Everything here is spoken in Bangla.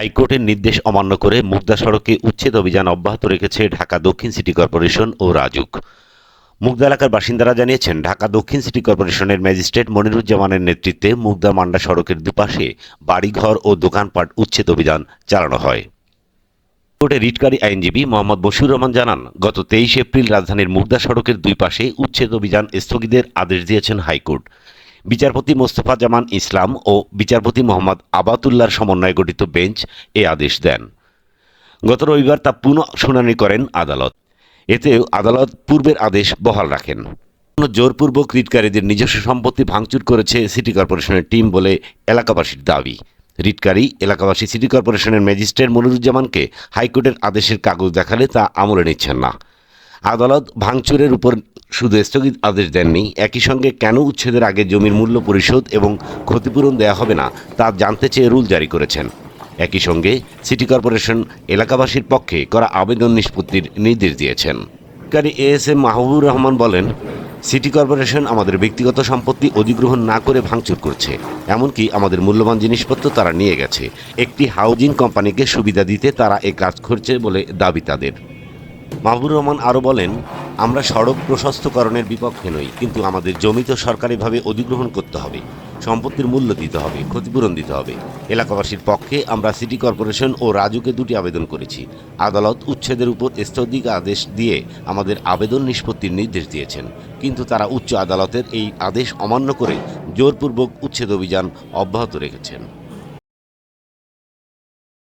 হাইকোর্টের নির্দেশ অমান্য করে মুগদা সড়কে উচ্ছেদ অভিযান অব্যাহত রেখেছে ঢাকা দক্ষিণ সিটি কর্পোরেশন ও রাজুক। মুগদা এলাকার বাসিন্দারা জানিয়েছেন, ঢাকা দক্ষিণ সিটি কর্পোরেশনের ম্যাজিস্ট্রেট মনিরুজ্জামানের নেতৃত্বে মুগদা মান্ডা সড়কের দুপাশে বাড়িঘর ও দোকানপাট উচ্ছেদ অভিযান চালানো হয়। কোর্টে রিটকারী আইনজীবী মোহাম্মদ বশির রহমান জানান, গত তেইশ এপ্রিল রাজধানীর মুগদা সড়কের দুই পাশে উচ্ছেদ অভিযান স্থগিতের আদেশ দিয়েছেন হাইকোর্ট। বিচারপতি মোস্তফা জামান ইসলাম ও বিচারপতি মোহাম্মদ আবাতুল্লাহর সমন্বয়ে গঠিত বেঞ্চ এ আদেশ দেন। গত রবিবার তা পুনঃ শুনানি করেন আদালত। এতেও আদালত পূর্বের আদেশ বহাল রাখেন। জোরপূর্বক রিটকারীদের নিজস্ব সম্পত্তি ভাঙচুর করেছে সিটি কর্পোরেশনের টিম বলে এলাকাবাসীর দাবি। রিটকারী এলাকাবাসী সিটি কর্পোরেশনের ম্যাজিস্ট্রেট মনিরুজ্জামানকে হাইকোর্টের আদেশের কাগজ দেখালে তা আমলে নিচ্ছেন না। আদালত ভাঙচুরের উপর শুধু স্থগিত আদেশ দেননি, একই সঙ্গে কেন উচ্ছেদের আগে জমির মূল্য পরিশোধ এবং ক্ষতিপূরণ দেয়া হবে না তা জানতে চেয়ে রুল জারি করেছেন। একই সঙ্গে সিটি কর্পোরেশন এলাকাবাসীর পক্ষে করা আবেদন নিষ্পত্তির নির্দেশ দিয়েছেন। কারি A S M Mahbubur Rahman বলেন, সিটি কর্পোরেশন আমাদের ব্যক্তিগত সম্পত্তি অধিগ্রহণ না করে ভাঙচুর করছে, এমনকি আমাদের মূল্যবান জিনিসপত্র তারা নিয়ে গেছে। একটি হাউজিং কোম্পানিকে সুবিধা দিতে তারা এ কাজ করছে বলে দাবি তাদের। মাহবুর রহমান আরও বলেন আমরা সড়ক প্রশস্তকরণের বিপক্ষে নই, কিন্তু আমাদের জমি তো সরকারিভাবে অধিগ্রহণ করতে হবে, সম্পত্তির মূল্য দিতে হবে, ক্ষতিপূরণ দিতে হবে। এলাকাবাসীর পক্ষে আমরা সিটি কর্পোরেশন ও রাজুকে দুটি আবেদন করেছি, আদালত উচ্ছেদের উপর স্থগিত আদেশ দিয়ে আমাদের আবেদন নিষ্পত্তির নির্দেশ দিয়েছেন, কিন্তু তারা উচ্চ আদালতের এই আদেশ অমান্য করে জোরপূর্বক উচ্ছেদ অভিযান অব্যাহত রেখেছেন।